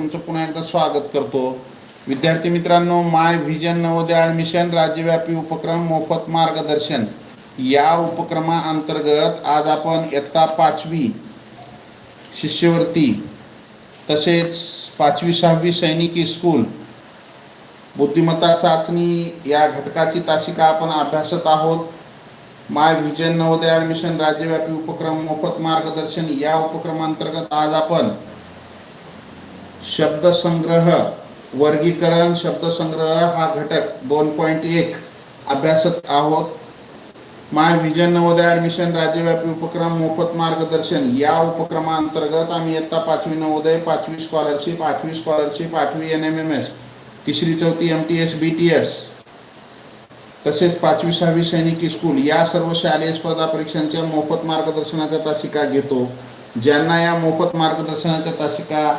तुमचं पुन्हा एकदा स्वागत करतो. विद्यार्थी मित्रांनो माय व्हिजन नवोदय ॲडमिशन राज्यव्यापी उपक्रम मोफत मार्गदर्शन. या उपक्रमाअंतर्गत आज आपण इयत्ता पाचवी शिष्यवृत्ती तसेच पाचवी सहावी सैनिकी स्कूल बुद्धिमत्ता चाचणी या घटकाची तासिका आपण अभ्यासत आहोत. माय व्हिजन नवोदय ॲडमिशन राज्यव्यापी उपक्रम मोफत मार्गदर्शन या उपक्रमांतर्गत आज आपण शब्दसंग्रह वर्गीकरण शब्दसंग्रह हा घटक. दोन पॉईंट एक. अभ्यासत आहोत. माय विजन नवोदय ॲडमिशन राज्यव्यापी उपक्रम मोफत मार्गदर्शन. या उपक्रमाअंतर्गत आम्ही इयत्ता पाचवी नवोदय पाचवी स्कॉलरशिप आठवी स्कॉलरशिप आठवी एन एम एम एस तिसरी चौथी M T S B T S तसेच पाचवी सहावी सैनिकी स्कूल या सर्व शालेय स्पर्धा परीक्षांच्या मोफत मार्गदर्शनाच्या तासिका घेतो. ज्यांना या मोफत मार्गदर्शनाच्या तासिका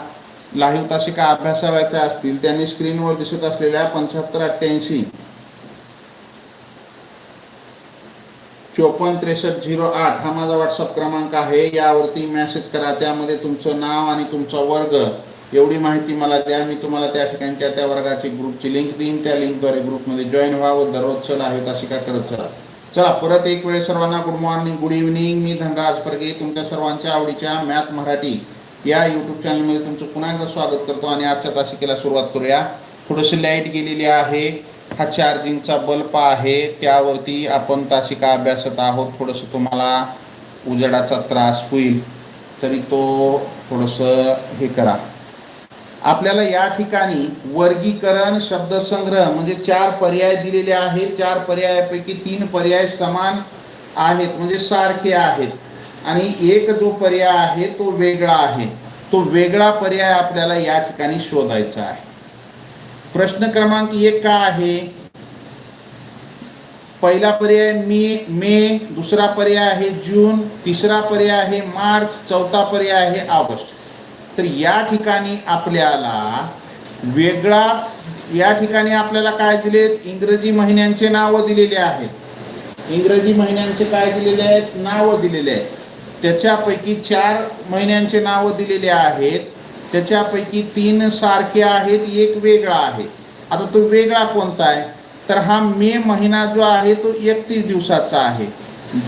लाईव्ह तासिका अभ्यासाव्याच्या असतील त्यांनी स्क्रीनवर दिसत असलेल्या पंच्याहत्तर अठ्ठ्याऐंशी चोपन्न त्रेसष्ट झिरो आठ हा माझा व्हॉट्सअप क्रमांक आहे. यावरती मेसेज करा त्यामध्ये तुमचं नाव आणि तुमचा वर्ग. एवढी माहिती मला द्या मी तुम्हाला त्या ठिकाणी त्या त्या वर्गाची ग्रुपची लिंक देईन. त्या लिंकद्वारे ग्रुपमध्ये जॉईन व्हावं दररोज चला आहे तासिका करत चला. चला परत एक वेळेस सर्वांना गुड मॉर्निंग गुड इव्हनिंग मी धनराज परगे तुमच्या सर्वांच्या आवडीच्या मॅथ मराठी या यूट्यूब चॅनलमध्ये तुमचं पुन्हा एकदा स्वागत करतो आणि आजच्या तासिकेला सुरुवात करूया. थोडीशी लाइट गेलेली आहे. हा चार्जिंगचा बल्ब आहे. त्यावरती आपण तासिका अभ्यासत आहोत. थोडंसं तुम्हाला उजेडाचा त्रास होईल. तरी तो थोडंसं हे करा. आपल्याला या ठिकाणी वर्गीकरण शब्दसंग्रह म्हणजे चार पर्याय दिलेले आहेत. चार पर्यायापैकी तीन पर्याय समान आहेत म्हणजे सारखे आहेत. आणि एक जो पर्याय आहे तो वेगळा आहे. तो वेगळा पर्याय आपल्याला या ठिकाणी शोधायचा आहे. प्रश्न क्रमांक एक का आहे? पहिला पर्याय मे मे दुसरा पर्याय आहे जून तिसरा पर्याय आहे मार्च चौथा पर्याय आहे ऑगस्ट. तर या ठिकाणी आपल्याला वेगळा या ठिकाणी आपल्याला काय दिलेत? इंग्रजी महिन्यांचे नावं दिलेले आहेत. इंग्रजी महिन्यांचे काय दिलेले आहेत? नावं दिलेले आहेत. त्याच्यापैकी चार महिन्यांचे नावं दिलेले आहेत. त्याच्यापैकी तीन सारखे आहेत एक वेगळा आहे. आता तो वेगळा कोणता आहे? तर हा मे महिना जो आहे तो एकतीस दिवसाचा आहे.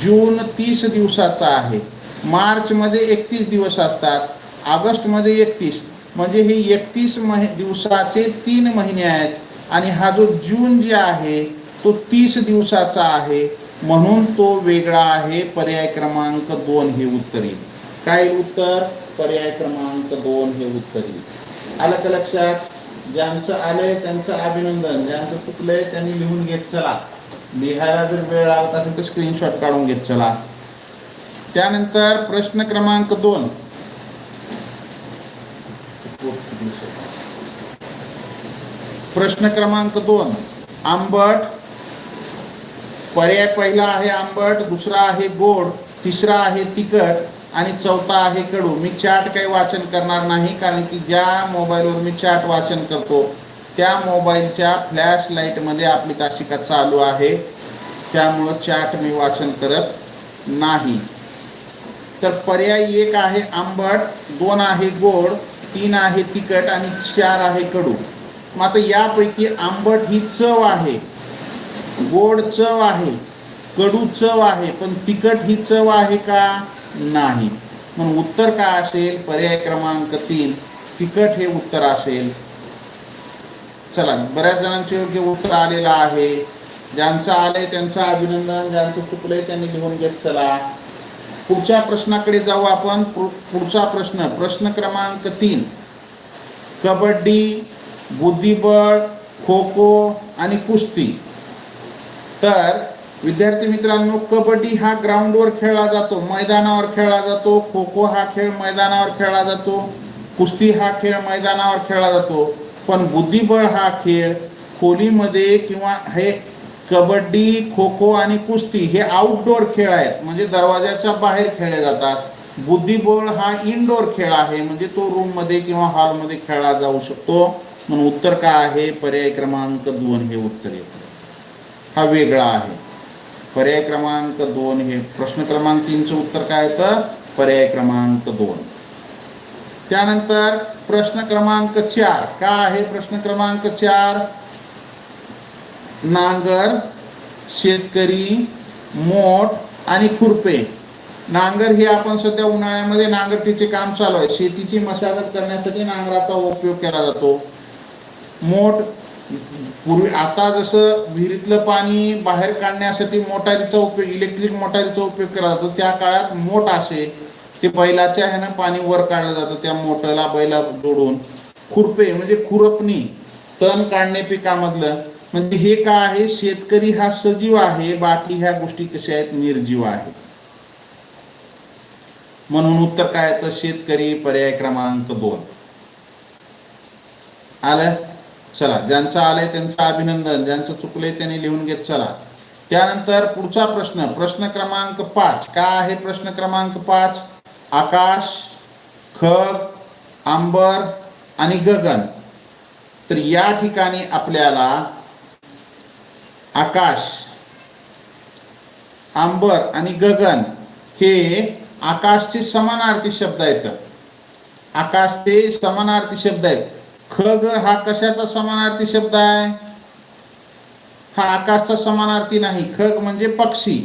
जून तीस दिवसाचा आहे. मार्चमध्ये एकतीस दिवस असतात. ऑगस्टमध्ये एकतीस. म्हणजे हे एकतीस महि दिवसाचे तीन महिने आहेत. आणि हा जो जून जे आहे तो तीस दिवसाचा आहे. म्हणून तो वेगळा आहे. पर्याय क्रमांक दोन हे उत्तर. येईल काय उत्तर? पर्याय क्रमांक दोन हे उत्तर. येईल आलं का लक्षात? ज्यांचं आलंय त्यांचं अभिनंदन. ज्यांचं चुकलंय त्यांनी लिहून घेत चला. लिहायला जर वेळ लागत असेल तर स्क्रीनशॉट काढून घेत चला. त्यानंतर प्रश्न क्रमांक दोन. प्रश्न क्रमांक दोन. आंबट पर्याय पहिला आहे आंबट दुसरा आहे गोड तिसरा आहे तिखट आणि चौथा आहे कडू. मी चार्ट काही वाचन करणार नाही कारण की ज्या मोबाईलवर मी चार्ट वाचन करतो त्या मोबाईलच्या फ्लॅश लाईटमध्ये आपली तासिका चालू आहे. त्यामुळं चार्ट मी वाचन करत नाही. तर पर्याय एक आहे आंबट दोन आहे गोड तीन आहे तिखट आणि चार आहे कडू. मग आता यापैकी आंबट ही चव आहे. गोड चव आहे कडू चव आहे पण तिखट ही चव आहे का? नाही. म्हणून उत्तर काय असेल? पर्याय क्रमांक तीन तिखट हे उत्तर असेल. चला बऱ्याच जणांचे योग्य उत्तर आलेलं आहे. ज्यांचं आलंय त्यांचं अभिनंदन ज्यांचं चुकलंय त्यांनी लिहून घेत चला. पुढच्या प्रश्नाकडे जाऊ आपण. पु- पुढचा प्रश्न प्रश्न क्रमांक तीन. कबड्डी बुद्धिबळ खो खो आणि कुस्ती. तर विद्यार्थी मित्रांनो कबड्डी हा ग्राउंडवर खेळला जातो मैदानावर खेळला जातो खो खो हा खेळ मैदानावर खेळला जातो कुस्ती हा खेळ मैदानावर खेळला जातो पण बुद्धिबळ हा खेळ खोलीमध्ये किंवा हे कबड्डी खो खो आणि कुस्ती हे आउटडोर खेळ आहेत म्हणजे दरवाजाच्या बाहेर खेळले जातात. बुद्धिबळ हा इनडोर खेळ आहे म्हणजे तो रूममध्ये किंवा हॉलमध्ये खेळला जाऊ शकतो. म्हणून उत्तर काय आहे? पर्याय क्रमांक दोन हे उत्तर येतं. हा वेगळा आहे. पर्याय क्रमांक दोन हे प्रश्न क्रमांक तीनचं उत्तर काय तर पर्याय क्रमांक दोन. त्यानंतर प्रश्न क्रमांक चार. का आहे प्रश्न क्रमांक चार? नांगर शेतकरी मोठ आणि खुरपे. नांगर हे आपण सध्या उन्हाळ्यामध्ये नांगरटीचे काम चालू आहे. शेतीची मशागत करण्यासाठी नांगराचा उपयोग केला जातो. मोठ पूर्वी आता जसं विहिरीतलं पाणी बाहेर काढण्यासाठी मोटारीचा उपयोग इलेक्ट्रिक मोटारीचा उपयोग केला जातो त्या काळात मोठ असे ते बैलाच्या ह्यानं पाणी वर काढलं जातं त्या मोटरला बैला जोडून. खुरपे म्हणजे खुरपणी तण काढणे पिकामधलं. म्हणजे हे काय आहे? शेतकरी हा सजीव आहे बाकी ह्या गोष्टी कशा आहेत? निर्जीव आहेत म्हणून उत्तर काय? येतं शेतकरी पर्याय क्रमांक दोन. आलं? चला ज्यांचं आलंय त्यांचं अभिनंदन ज्यांचं चुकलंय त्यांनी लिहून घेत चला. त्यानंतर पुढचा प्रश्न प्रश्न क्रमांक पाच. काय आहे प्रश्न क्रमांक पाच? आकाश खग आंबर आणि गगन. तर या ठिकाणी आपल्याला आकाश आंबर आणि गगन हे आकाशचे समानार्थी शब्द आहेत. आकाशचे समानार्थी शब्द आहेत. खग हा कशाचा समानार्थी शब्द आहे? हा आकाशचा समानार्थी नाही. खग म्हणजे पक्षी.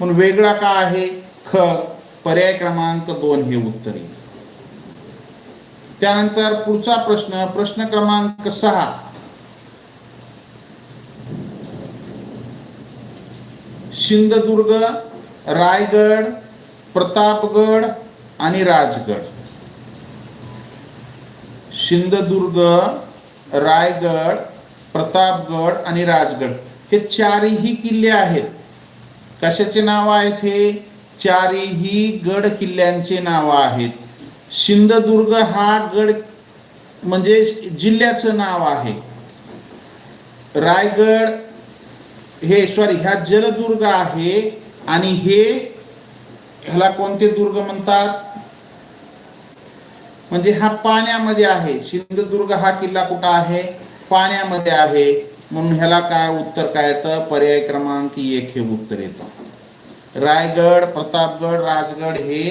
पण वेगळा का आहे? खग पर्याय क्रमांक दोन हे उत्तर. येईल त्यानंतर पुढचा प्रश्न प्रश्न क्रमांक सहा. सिंधुदुर्ग रायगड प्रतापगड आणि राजगड. सिंधुदुर्ग रायगड प्रतापगड आणि राजगड. हे चारही किल्ले आहेत. कशाचे नाव आहेत हे चारही गड किल्ल्यांचे नाव आहेत. सिंधुदुर्ग हा गड म्हणजे जिल्ह्याचं नाव आहे. रायगड हे सॉरी ह्या जलदुर्ग आहे आणि हे ह्याला कोणते दुर्ग म्हणतात? म्हणजे हा पाण्यामध्ये आहे. सिंधुदुर्ग हा किल्ला कुठं आहे? पाण्यामध्ये आहे. म्हणून ह्याला काय उत्तर काय येतं पर्याय क्रमांक एक हे उत्तर येतं. रायगड प्रतापगड राजगड हे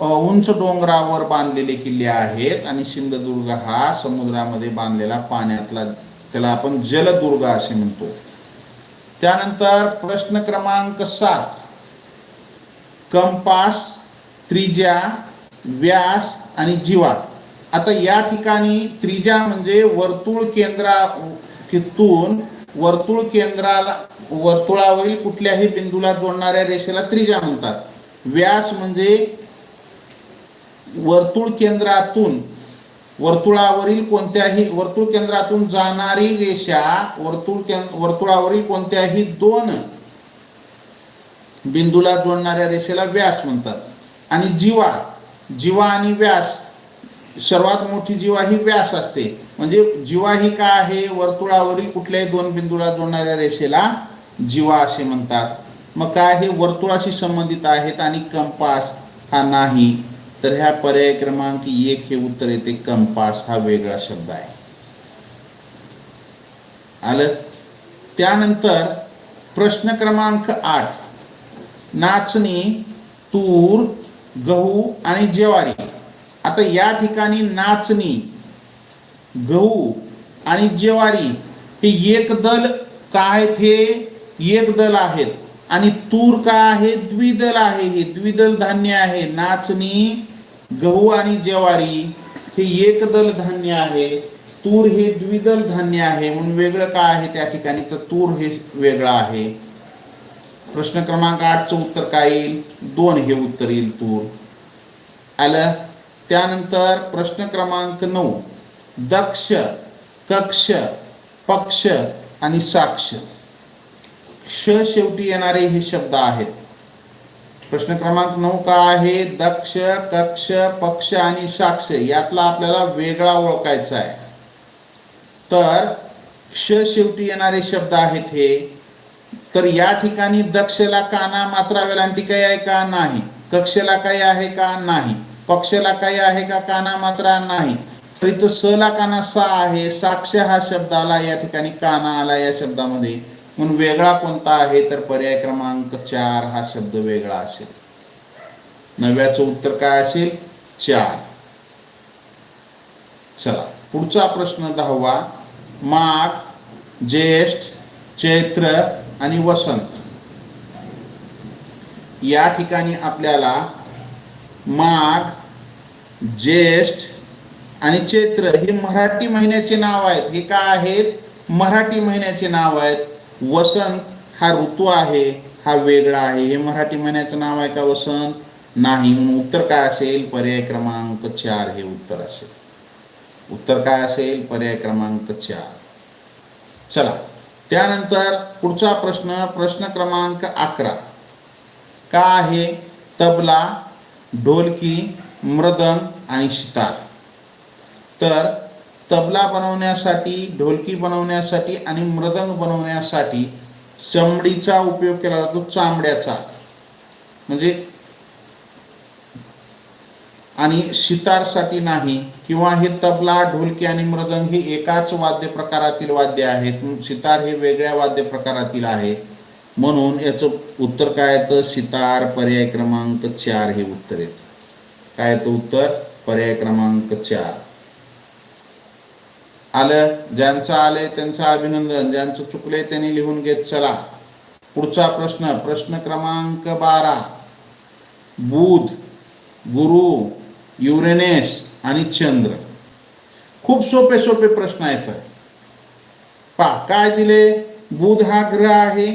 उंच डोंगरावर बांधलेले किल्ले आहेत आणि सिंधुदुर्ग हा समुद्रामध्ये बांधलेला पाण्यातला त्याला आपण जलदुर्ग असे म्हणतो. त्यानंतर प्रश्न क्रमांक सात. कंपास त्रिज्या व्यास आणि जीवा आता या ठिकाणी त्रिजा म्हणजे वर्तुळ केंद्रातून वर्तुळ केंद्राला वर्तुळावरील कुठल्याही बिंदूला जोडणाऱ्या रेषेला त्रिजा म्हणतात. व्यास म्हणजे वर्तुळ केंद्रातून वर्तुळावरील कोणत्याही वर्तुळ केंद्रातून जाणारी रेषा वर्तुळ केंद्र वर्तुळावरील कोणत्याही दोन बिंदूला जोडणाऱ्या रेषेला व्यास म्हणतात. आणि जीवा जीवा आणि व्यास सर्वात मोठी जीवा ही व्यास असते. म्हणजे जीवा ही काय आहे? वर्तुळावरील कुठल्याही दोन बिंदूला जोडणाऱ्या रेषेला जीवा असे म्हणतात. मग काय हे वर्तुळाशी संबंधित आहेत आणि कंपास हा नाही. तर ह्या पर्याय क्रमांक एक हे उत्तर येते. कंपास हा वेगळा शब्द आहे. आलं? त्यानंतर प्रश्न क्रमांक आठ. नाचणी तूर गहू आणि ज्वारी. आता या ठिकाणी नाचणी गहू आणि ज्वारी हे एक दल काय थे? एक दल आहेत. आणि तूर काय आहे? द्विदल आहे हे. द्विदल धान्य आहे. नाचणी गहू आणि ज्वारी हे एकदल धान्य आहे. तूर हे द्विदल धान्य आहे. म्हणून वेगळं काय आहे त्या ठिकाणी? तर तूर हे वेगळं आहे. प्रश्न क्रमांक आठचं उत्तर काय येईल? दोन हे उत्तर येईल तूर आलं? त्यानंतर प्रश्न क्रमांक नऊ. दक्ष कक्ष पक्ष आणि साक्ष. श शेवटी येणारे हे शब्द आहेत. प्रश्न क्रमांक नऊ का आहे? दक्ष कक्ष पक्ष आणि साक्ष. यातला आपल्याला वेगळा ओळखायचा आहे. तर क्ष शेवटी येणारे शब्द आहेत हे तर या ठिकाणी दक्षला काना मात्रा वेलांटी काही आहे का? नाही. कक्षला काही आहे का? नाही. पक्षला काही आहे का? काना मात्रा नाही. तर इथं स ला काना सा आहे. साक्ष हा शब्द आला या ठिकाणी. काना आला या शब्दामध्ये. म्हणून वेगळा कोणता आहे? तर पर्याय क्रमांक चार हा शब्द वेगळा असेल. नव्याचं उत्तर काय असेल? चार. चला पुढचा प्रश्न दहावा. माघ ज्येष्ठ चैत्र आणि वसंत. या ठिकाणी आपल्याला माघ ज्येष्ठ आणि चैत्र हे मराठी महिन्याचे नाव आहेत. हे काय आहेत? मराठी महिन्याचे नाव आहेत. वसंत हा ऋतू आहे हा वेगळा आहे. हे मराठी महिन्याचं नाव आहे का वसंत? नाही. म्हणून उत्तर काय असेल? पर्याय क्रमांक चार हे उत्तर असेल. उत्तर काय असेल? पर्याय क्रमांक चार. चला. त्यानंतर पुढचा प्रश्न प्रश्न क्रमांक अकरा. का आहे? तबला ढोलकी मृदंग आणि सितार. तर तबला बनवण्यासाठी ढोलकी बनवण्यासाठी आणि मृदंग बनवण्यासाठी चमडीचा उपयोग केला जातो चामड्याचा. म्हणजे आणि सितारसाठी नाही किंवा हे तबला ढोलकी आणि मृदंग हे एकाच वाद्य प्रकारातील वाद्य आहेत. सितार हे वेगळ्या वाद्य प्रकारातील आहे. म्हणून याचं उत्तर काय येतं सितार पर्याय क्रमांक चार हे उत्तर येतं काय येतं उत्तर? पर्याय क्रमांक चार. आलं? ज्यांचं आलंय त्यांचं अभिनंदन. ज्यांचं चुकलंय त्यांनी लिहून घेत चला. पुढचा प्रश्न. प्रश्न क्रमांक बारा. बुध गुरु युरेनेस आणि चंद्र. खूप सोपे सोपे प्रश्न आहेत. पा काय दिले? बुध हा ग्रह आहे.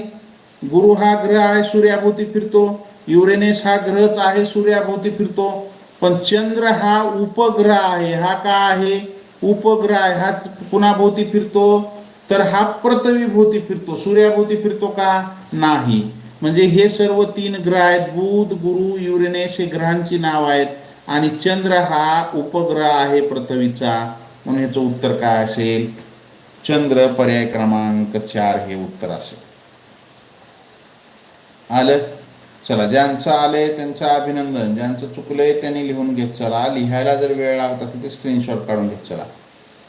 गुरु हा ग्रह आहे सूर्याभोवती फिरतो. युरेनेस हा ग्रहच आहे सूर्याभोवती फिरतो. पण चंद्र हा उपग्रह आहे. हा का आहे? उपग्रह आहे. हा कुणाभोवती फिरतो? तर हा पृथ्वी भोवती फिरतो. सूर्याभोवती फिरतो का? नाही. म्हणजे हे सर्व तीन ग्रह आहेत. बुध गुरु युरेनेस हे ग्रहांची नाव आहेत. आणि चंद्र हा उपग्रह आहे पृथ्वीचा. म्हणून ह्याचं उत्तर काय असेल? चंद्र पर्याय क्रमांक चार हे उत्तर असेल. आलं? चला ज्यांचं आलंय त्यांचं अभिनंदन. ज्यांचं चुकलंय त्यांनी लिहून घेत चला. लिहायला जर वेळ लागत असेल तर स्क्रीनशॉट काढून घेत चला.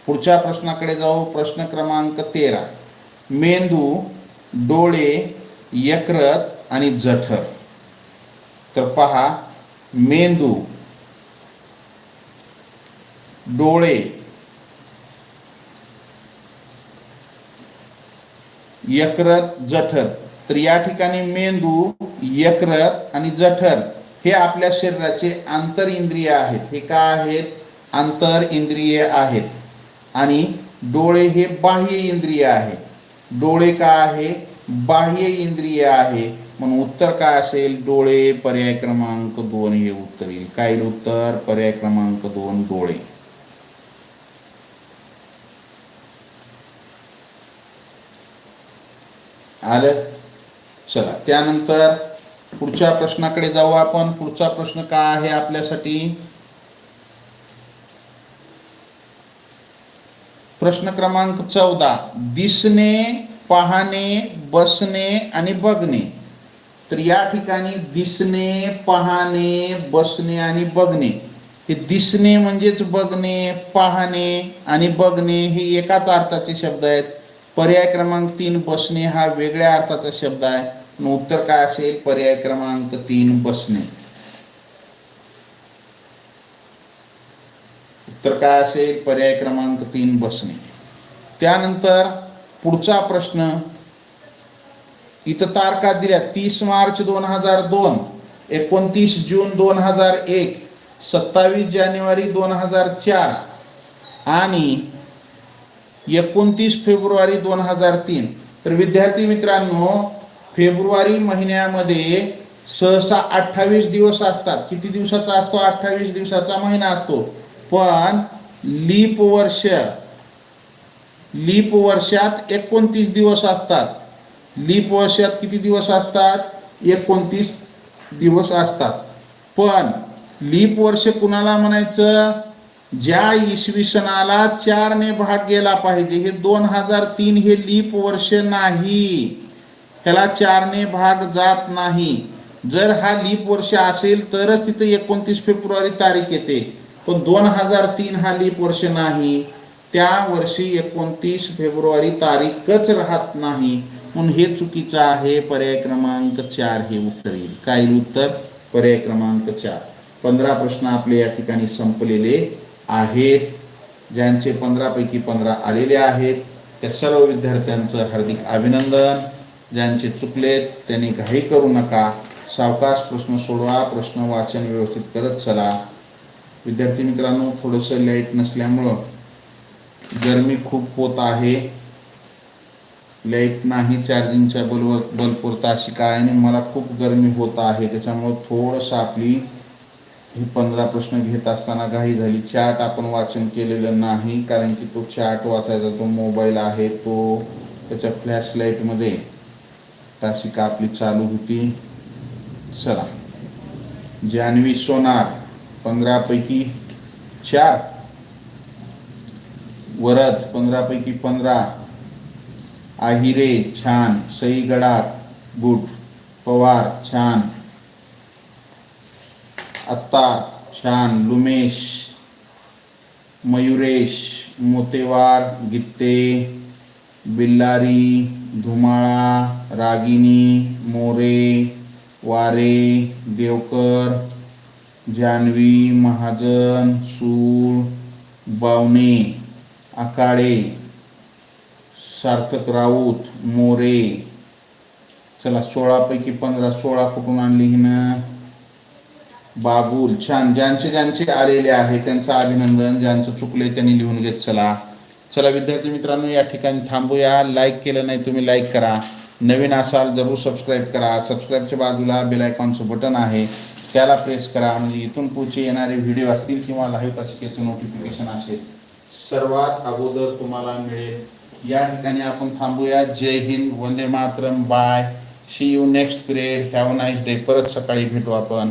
पुढच्या प्रश्नाकडे जाऊ. प्रश्न क्रमांक तेरा. मेंदू डोळे यकृत आणि जठर. तर पहा मेंदू डोळे. यकृत जठर. तर या ठिकाणी मेंदू यकृत आणि जठर हे आपल्या शरीराचे आंतर इंद्रिय आहेत. हे काय आहेत? आंतर इंद्रिय आहेत. आणि डोळे हे बाह्य इंद्रिय आहे डोळे काय आहे? बाह्य इंद्रिय आहे. म्हणून उत्तर काय असेल? डोळे पर्याय क्रमांक दोन हे उत्तर येईल. काय उत्तर? पर्याय क्रमांक दोन डोळे. आलं? चला त्यानंतर पुढच्या प्रश्नाकडे जाऊ आपण. पुढचा प्रश्न काय आहे आपल्यासाठी? प्रश्न क्रमांक चौदा. दिसणे पाहणे बसणे आणि बघणे. तर या ठिकाणी दिसणे पाहणे बसणे आणि बघणे. हे दिसणे म्हणजेच बघणे पाहणे आणि बघणे हे एकाच अर्थाचे शब्द आहेत. पर्याय क्रमांक तीन बसणे हा वेगळ्या अर्थाचा शब्द आहे. उत्तर काय असेल? पर्याय क्रमांक तीन बसणे. उत्तर काय असेल? पर्याय क्रमांक तीन बसणे. त्यानंतर पुढचा प्रश्न. इथं तारखा दिल्या. तीस मार्च दोन हजार दोन एकोणतीस जून दोन हजार एक सत्तावीस जानेवारी दोन हजार चार आणि एकोणतीस फेब्रुवारी दोन हजार तीन. तर विद्यार्थी मित्रांनो फेब्रुवारी महिन्यामध्ये सहसा अठ्ठावीस दिवस असतात. किती दिवसाचा असतो? अठ्ठावीस दिवसाचा महिना असतो. पण लीप वर्ष लीप वर्षात एकोणतीस दिवस असतात. लीप वर्षात किती दिवस असतात? एकोणतीस दिवस असतात. पण लीप वर्ष कुणाला म्हणायचं? ज्या इसवी सणाला चारने भाग गेला पाहिजे हे दोन हजार तीन हे लीप वर्ष नाही. ह्याला चारने भाग जात नाही. जर हा लीप वर्ष असेल तरच तिथे एकोणतीस फेब्रुवारी तारीख येते. पण दोन हजार तीन हा लीप वर्ष नाही. त्या वर्षी एकोणतीस फेब्रुवारी तारीखच राहत नाही. म्हणून हे चुकीचं आहे. पर्याय क्रमांक चार हे उत्तर येईल. काय उत्तर? पर्याय क्रमांक चार. पंधरा प्रश्न आपले या ठिकाणी संपलेले. आहेत ज्यांचे पंधरापैकी पंधरा आलेले आहेत त्या सर्व विद्यार्थ्यांचं हार्दिक अभिनंदन. ज्यांचे चुकलेत त्यांनी घाई करू नका. सावकाश प्रश्न सोडवा प्रश्न वाचन व्यवस्थित करत चला. विद्यार्थी मित्रांनो थोडंसं लाइट नसल्यामुळं गरमी खूप होत आहे लाइट नाही चार्जिंगच्या बलवर बल पुरता अशी काय आणि मला खूप गरमी होत आहे त्याच्यामुळं थोडंसं आपली हे पंधरा प्रश्न घेत असताना घाई झाली. चॅट आपण वाचन केलेलं नाही कारण की तो चार्ट वाचायचा तो मोबाईल आहे तो त्याच्या फ्लॅश लाईटमध्ये तासिका आपली चालू होती. चला. जान्हवी सोनार पंधरापैकी चार. वरद पंधरापैकी पंधरा. आहिरे छान. सई गडाख गुड. पवार छान. आत्ता शान लुमेश मयुरेश मोतेवार गित्ते बिल्लारी धुमाळा रागिनी मोरे वारे देवकर जानवी महाजन सूळ बावणे आकाडे सार्थक राऊत मोरे. चला सोळापैकी पंधरा सोळा कुठून आणली हिनं? बाबूल छान. ज्यांचे ज्यांचे आलेले आहे त्यांचं अभिनंदन ज्यांचं चुकले त्यांनी लिहून घेत चला. चला विद्यार्थी मित्रांनो या ठिकाणी थांबूया. लाईक केलं नाही तुम्ही लाईक करा. नवीन असाल जरूर सबस्क्राईब करा. सबस्क्राईबच्या बाजूला बेल आयकॉनचं बटन आहे. त्याला प्रेस करा. म्हणजे इथून पुढचे येणारे व्हिडिओ असतील किंवा लाईव्ह तासिकेचं नोटिफिकेशन असेल सर्वात अगोदर तुम्हाला मिळेल. या ठिकाणी आपण थांबूया. जय हिंद. वंदे Mataram. Bye see you next period have nice day परत सकाळी भेटू आपण.